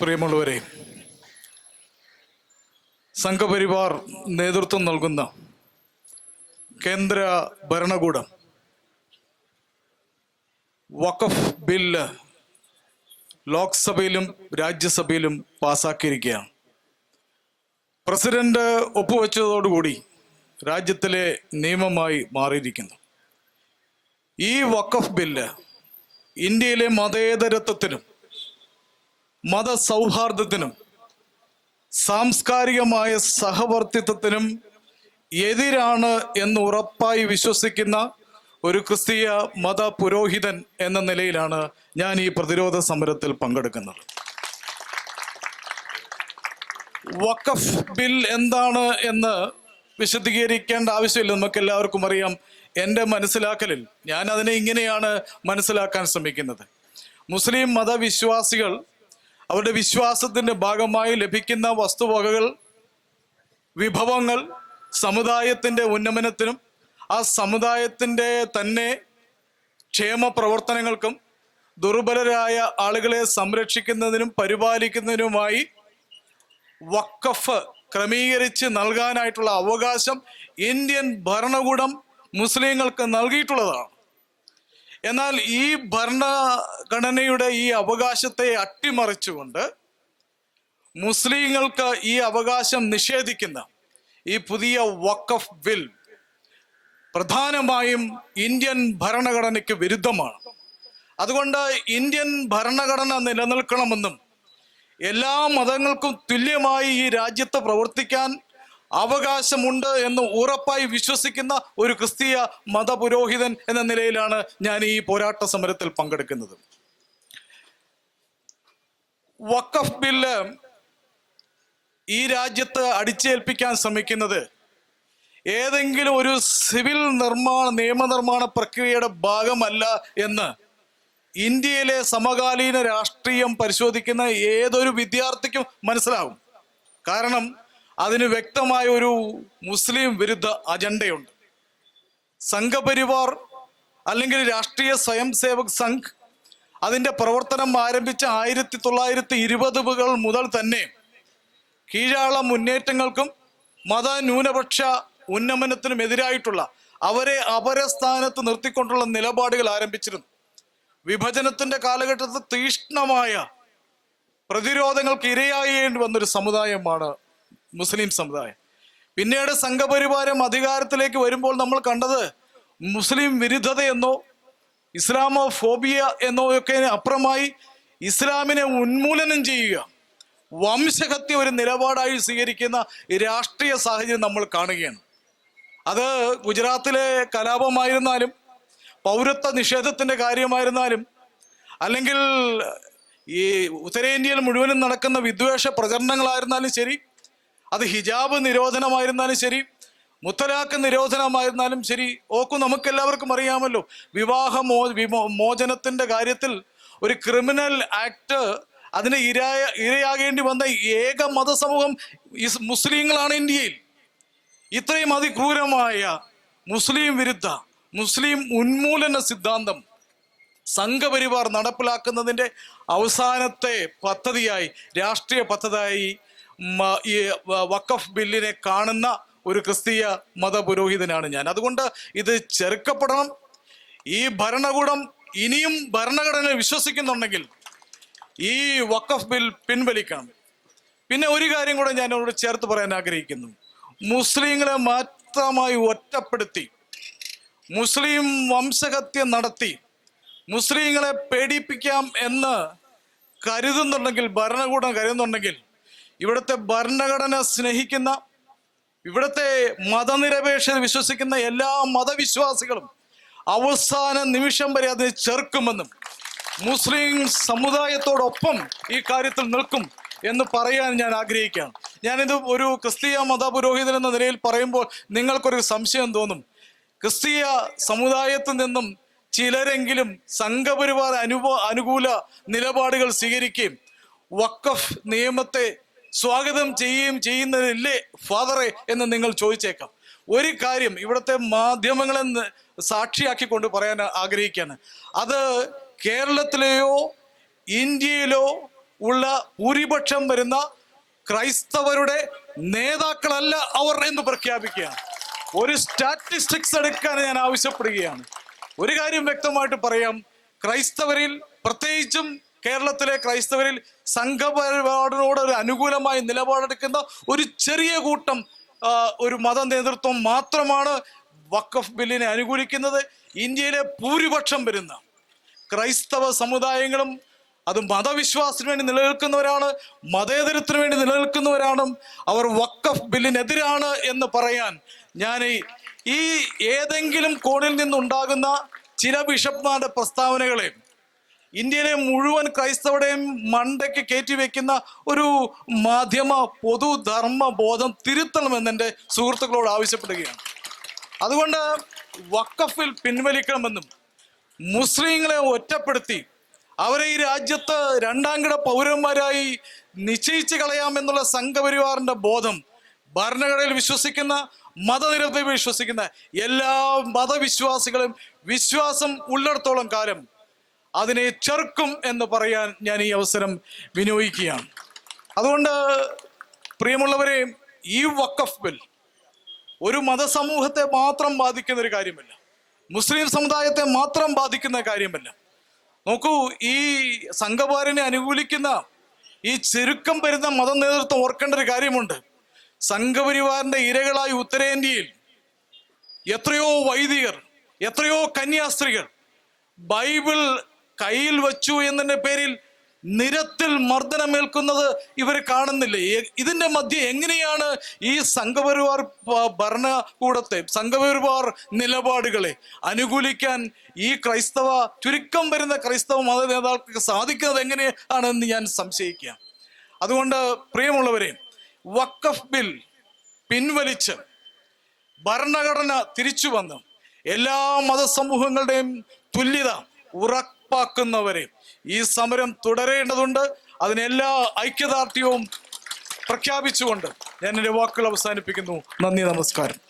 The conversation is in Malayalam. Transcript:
പ്രിയമുള്ളവരെ സംഘപരിവാർ നേതൃത്വം നൽകുന്ന കേന്ദ്ര ഭരണകൂടം വഖഫ് ബില്ല് ലോക്സഭയിലും രാജ്യസഭയിലും പാസാക്കിയിരിക്കുകയാണ്. പ്രസിഡന്റ് ഒപ്പുവെച്ചതോടുകൂടി രാജ്യത്തിലെ നിയമമായി മാറിയിരിക്കുന്നു. ഈ വഖഫ് ബില്ല് ഇന്ത്യയിലെ മതേതരത്വത്തിനും മതസൗഹാർദ്ദത്തിനും സാംസ്കാരികമായ സഹവർത്തിത്വത്തിനും എതിരാണ് എന്ന് ഉറപ്പായി വിശ്വസിക്കുന്ന ഒരു ക്രിസ്തീയ മത പുരോഹിതൻ എന്ന നിലയിലാണ് ഞാൻ ഈ പ്രതിരോധ സമരത്തിൽ പങ്കെടുക്കുന്നത്. വഖഫ് ബിൽ എന്താണ് എന്ന് വിശദീകരിക്കേണ്ട ആവശ്യമില്ല. നമുക്ക് എല്ലാവർക്കും അറിയാം എന്റെ മനസ്സിലാക്കലിൽ ഞാൻ അതിനെ ഇങ്ങനെയാണ് മനസ്സിലാക്കാൻ ശ്രമിക്കുന്നത്. മുസ്ലിം മതവിശ്വാസികൾ അവരുടെ വിശ്വാസത്തിന്റെ ഭാഗമായി ലഭിക്കുന്ന വസ്തുവകകൾ വിഭവങ്ങൾ സമുദായത്തിന്റെ ഉന്നമനത്തിനും ആ സമുദായത്തിന്റെ തന്നെ ക്ഷേമ പ്രവർത്തനങ്ങൾക്കും ദുർബലരായ ആളുകളെ സംരക്ഷിക്കുന്നതിനും പരിപാലിക്കുന്നതിനുമായി വക്കഫ് ക്രമീകരിച്ച് നൽകാനായിട്ടുള്ള അവകാശം ഇന്ത്യൻ ഭരണകൂടം മുസ്ലിങ്ങൾക്ക് നൽകിയിട്ടുള്ളതാണ്. എന്നാൽ ഈ ഭരണഘടനയുടെ ഈ അവകാശത്തെ അട്ടിമറിച്ചുകൊണ്ട് മുസ്ലിങ്ങൾക്ക് ഈ അവകാശം നിഷേധിക്കുന്ന ഈ പുതിയ വഖഫ് ബിൽ പ്രധാനമായും ഇന്ത്യൻ ഭരണഘടനയ്ക്ക് വിരുദ്ധമാണ്. അതുകൊണ്ട് ഇന്ത്യൻ ഭരണഘടന നിലനിൽക്കണമെന്നും എല്ലാ മതങ്ങൾക്കും തുല്യമായി ഈ രാജ്യത്ത് പ്രവർത്തിക്കാൻ അവകാശമുണ്ട് എന്ന് ഉറപ്പായി വിശ്വസിക്കുന്ന ഒരു ക്രിസ്തീയ മതപുരോഹിതൻ എന്ന നിലയിലാണ് ഞാൻ ഈ പോരാട്ട സമരത്തിൽ പങ്കെടുക്കുന്നത്. വക്കഫ് ബില്ല് ഈ രാജ്യത്ത് അടിച്ചേൽപ്പിക്കാൻ ശ്രമിക്കുന്നത് ഏതെങ്കിലും ഒരു സിവിൽ നിർമ്മാണ നിയമനിർമ്മാണ പ്രക്രിയയുടെ ഭാഗമല്ല എന്ന് ഇന്ത്യയിലെ സമകാലീന രാഷ്ട്രീയം പരിശോധിക്കുന്ന ഏതൊരു വിദ്യാർത്ഥിക്കും മനസ്സിലാവും കാരണം അതിന് വ്യക്തമായ ഒരു മുസ്ലിം വിരുദ്ധ അജണ്ടയുണ്ട്. സംഘപരിവാർ അല്ലെങ്കിൽ രാഷ്ട്രീയ സ്വയം സേവക് സംഘ് അതിന്റെ പ്രവർത്തനം ആരംഭിച്ച ആയിരത്തി തൊള്ളായിരത്തി ഇരുപതുകൾ മുതൽ തന്നെ കീഴാള മുന്നേറ്റങ്ങൾക്കും മത ന്യൂനപക്ഷ ഉന്നമനത്തിനും എതിരായിട്ടുള്ള അവരെ അപരസ്ഥാനത്ത് നിർത്തിക്കൊണ്ടുള്ള നിലപാടുകൾ ആരംഭിച്ചിരുന്നു. വിഭജനത്തിന്റെ കാലഘട്ടത്തിൽ തീഷ്ണമായ പ്രതിരോധങ്ങൾക്ക് ഇരയായേണ്ടി വന്നൊരു സമുദായമാണ് മുസ്ലിം സമുദായം. പിന്നീട് സംഘപരിവാരം അധികാരത്തിലേക്ക് വരുമ്പോൾ നമ്മൾ കണ്ടത് മുസ്ലിം വിരുദ്ധതയെന്നോ ഇസ്ലാമോ ഫോബിയ എന്നോ ഒക്കെ അപ്പുറമായി ഇസ്ലാമിനെ ഉന്മൂലനം ചെയ്യുക. വംശഹത്യ ഒരു നിലപാടായി സ്വീകരിക്കുന്ന രാഷ്ട്രീയ സാഹചര്യം നമ്മൾ കാണുകയാണ്. അത് ഗുജറാത്തിലെ കലാപമായിരുന്നാലും പൗരത്വ നിഷേധത്തിന്റെ കാര്യമായിരുന്നാലും അല്ലെങ്കിൽ ഈ ഉത്തരേന്ത്യയിൽ മുഴുവനും നടക്കുന്ന വിദ്വേഷ പ്രചരണങ്ങളായിരുന്നാലും ശരി അത് ഹിജാബ് നിരോധനമായിരുന്നാലും ശരി മുത്തലാഖ് നിരോധനമായിരുന്നാലും ശരി ഓക്കും നമുക്കെല്ലാവർക്കും അറിയാമല്ലോ. വിവാഹ മോ മോചനത്തിന്റെ കാര്യത്തിൽ ഒരു ക്രിമിനൽ ആക്ട് അതിന് ഇരയ ഇരയാകേണ്ടി വന്ന ഏക മതസമൂഹം ഈ മുസ്ലിങ്ങളാണ് ഇന്ത്യയിൽ. ഇത്രയും അതിക്രൂരമായ മുസ്ലിം വിരുദ്ധ മുസ്ലിം ഉന്മൂലന സിദ്ധാന്തം സംഘപരിവാർ നടപ്പിലാക്കുന്നതിന്റെ അവസാനത്തെ പദ്ധതിയായി രാഷ്ട്രീയ പദ്ധതിയായി ഈ വഖഫ് ബില്ലിനെ കാണുന്ന ഒരു ക്രിസ്തീയ മതപുരോഹിതനാണ് ഞാൻ. അതുകൊണ്ട് ഇത് ചെറുക്കപ്പെടണം. ഈ ഭരണകൂടം ഇനിയും ഭരണഘടന വിശ്വസിക്കുന്നുണ്ടെങ്കിൽ ഈ വഖഫ് ബിൽ പിൻവലിക്കണം. പിന്നെ ഒരു കാര്യം കൂടെ ഞാൻ അവരോട് ചേർത്ത് പറയാൻ ആഗ്രഹിക്കുന്നു. മുസ്ലിങ്ങളെ മാത്രമായി ഒറ്റപ്പെടുത്തി മുസ്ലിം വംശഹത്യ നടത്തി മുസ്ലിങ്ങളെ പേടിപ്പിക്കാം എന്ന് കരുതുന്നുണ്ടെങ്കിൽ ഭരണകൂടം കരുതുന്നുണ്ടെങ്കിൽ ഇവിടുത്തെ ഭരണഘടന സ്നേഹിക്കുന്ന ഇവിടുത്തെ മതനിരപേക്ഷത വിശ്വസിക്കുന്ന എല്ലാ മതവിശ്വാസികളും അവസാന നിമിഷം വരെ അതിനെ ചെറുക്കുമെന്നും മുസ്ലിം സമുദായത്തോടൊപ്പം ഈ കാര്യത്തിൽ നിൽക്കും എന്ന് പറയാൻ ഞാൻ ആഗ്രഹിക്കുകയാണ്. ഞാനിത് ഒരു ക്രിസ്തീയ മതപുരോഹിതൻ എന്ന നിലയിൽ പറയുമ്പോൾ നിങ്ങൾക്കൊരു സംശയം തോന്നും. ക്രിസ്തീയ സമുദായത്തിൽ നിന്നും ചിലരെങ്കിലും സംഘപരിവാർ അനുഭവ അനുകൂല നിലപാടുകൾ സ്വീകരിക്കുകയും വക്കഫ് നിയമത്തെ സ്വാഗതം ചെയ്യുകയും ചെയ്യുന്നതില്ലേ ഫാദറെ എന്ന് നിങ്ങൾ ചോദിച്ചേക്കാം. ഒരു കാര്യം ഇവിടുത്തെ മാധ്യമങ്ങളെ സാക്ഷിയാക്കി സാക്ഷിയാക്കിക്കൊണ്ട് പറയാൻ ആഗ്രഹിക്കുകയാണ്. അത് കേരളത്തിലെയോ ഇന്ത്യയിലോ ഉള്ള ഭൂരിപക്ഷം വരുന്ന ക്രൈസ്തവരുടെ നേതാക്കളല്ല അവർ എന്ന് പ്രഖ്യാപിക്കുകയാണ്. ഒരു സ്റ്റാറ്റിസ്റ്റിക്സ് എടുക്കാൻ ഞാൻ ആവശ്യപ്പെടുകയാണ്. ഒരു കാര്യം വ്യക്തമായിട്ട് പറയാം. ക്രൈസ്തവരിൽ പ്രത്യേകിച്ചും കേരളത്തിലെ ക്രൈസ്തവരിൽ സംഘപരിപാടിനോട് ഒരു അനുകൂലമായി നിലപാടെടുക്കുന്ന ഒരു ചെറിയ കൂട്ടം ഒരു മത നേതൃത്വം മാത്രമാണ് വഖഫ് ബില്ലിനെ അനുകൂലിക്കുന്നത്. ഇന്ത്യയിലെ ഭൂരിപക്ഷം വരുന്ന ക്രൈസ്തവ സമുദായങ്ങളും അത് മതവിശ്വാസത്തിന് വേണ്ടി നിലനിൽക്കുന്നവരാണ് മതേതരത്തിന് വേണ്ടി നിലനിൽക്കുന്നവരാണ് അവർ വക്കഫ് ബില്ലിനെതിരാണ് എന്ന് പറയാൻ ഞാൻ ഈ- ഏതെങ്കിലും കോണിൽ നിന്നുണ്ടാകുന്ന ചില ബിഷപ്പ്മാരുടെ പ്രസ്താവനകളെ ഇന്ത്യയിലെ മുഴുവൻ ക്രൈസ്തവരുടെയും മണ്ടയ്ക്ക് കയറ്റി വെക്കുന്ന ഒരു മാധ്യമ പൊതുധർമ്മ ബോധം തിരുത്തണമെന്ന് എന്റെ സുഹൃത്തുക്കളോട് ആവശ്യപ്പെടുകയാണ്. അതുകൊണ്ട് വക്കഫിൽ പിൻവലിക്കണമെന്നും മുസ്ലിങ്ങളെ ഒറ്റപ്പെടുത്തി അവരെ ഈ രാജ്യത്ത് രണ്ടാം കിട പൗരന്മാരായി നിശ്ചയിച്ച് കളയാമെന്നുള്ള സംഘപരിവാറിന്റെ ബോധം ഭരണഘടനയിൽ വിശ്വസിക്കുന്ന മതനിരത്തിൽ വിശ്വസിക്കുന്ന എല്ലാ മതവിശ്വാസികളും വിശ്വാസം ഉള്ളിടത്തോളം കാലം അതിനെ ചെറുക്കും എന്ന് പറയാൻ ഞാൻ ഈ അവസരം വിനിയോഗിക്കുകയാണ്. അതുകൊണ്ട് പ്രിയമുള്ളവരെ ഈ വക്കഫ് ബിൽ ഒരു മതസമൂഹത്തെ മാത്രം ബാധിക്കുന്ന ഒരു കാര്യമല്ല. മുസ്ലിം സമുദായത്തെ മാത്രം ബാധിക്കുന്ന കാര്യമല്ല. നോക്കൂ ഈ സംഘപാരനെ അനുകൂലിക്കുന്ന ഈ ചെരുക്കം വരുന്ന മത നേതൃത്വം ഓർക്കേണ്ട ഒരു കാര്യമുണ്ട്. സംഘപരിവാറിന്റെ ഇരകളായി ഉത്തരേന്ത്യയിൽ എത്രയോ വൈദികർ എത്രയോ കന്യാസ്ത്രീകൾ ബൈബിൾ കയ്യിൽ വച്ചു എന്നതിന്റെ പേരിൽ നിരത്തിൽ മർദ്ദനമേൽക്കുന്നത് ഇവർ കാണുന്നില്ല. ഇതിന്റെ മധ്യ എങ്ങനെയാണ് ഈ സംഘപരിവാർ ഭരണകൂടത്തെ സംഘപരിവാർ നിലപാടുകളെ അനുകൂലിക്കാൻ ഈ ക്രൈസ്തവ ചുരുക്കം വരുന്ന ക്രൈസ്തവ മത നേതാക്കൾക്ക് സാധിക്കുന്നത് എങ്ങനെയാണെന്ന് ഞാൻ സംശയിക്കുക. അതുകൊണ്ട് പ്രിയമുള്ളവരെ വക്കഫ് ബിൽ പിൻവലിച്ച് ഭരണഘടന തിരിച്ചു വന്ന് എല്ലാ മതസമൂഹങ്ങളുടെയും തുല്യത ഉറപ്പാക്കുന്നവരെ. ഈ സമരം തുടരേണ്ടതുണ്ട്. അതിനെല്ലാ ഐക്യദാർഢ്യവും പ്രഖ്യാപിച്ചുകൊണ്ട് ഞാൻ എന്റെ വാക്കുകൾ അവസാനിപ്പിക്കുന്നു. നന്ദി നമസ്കാരം.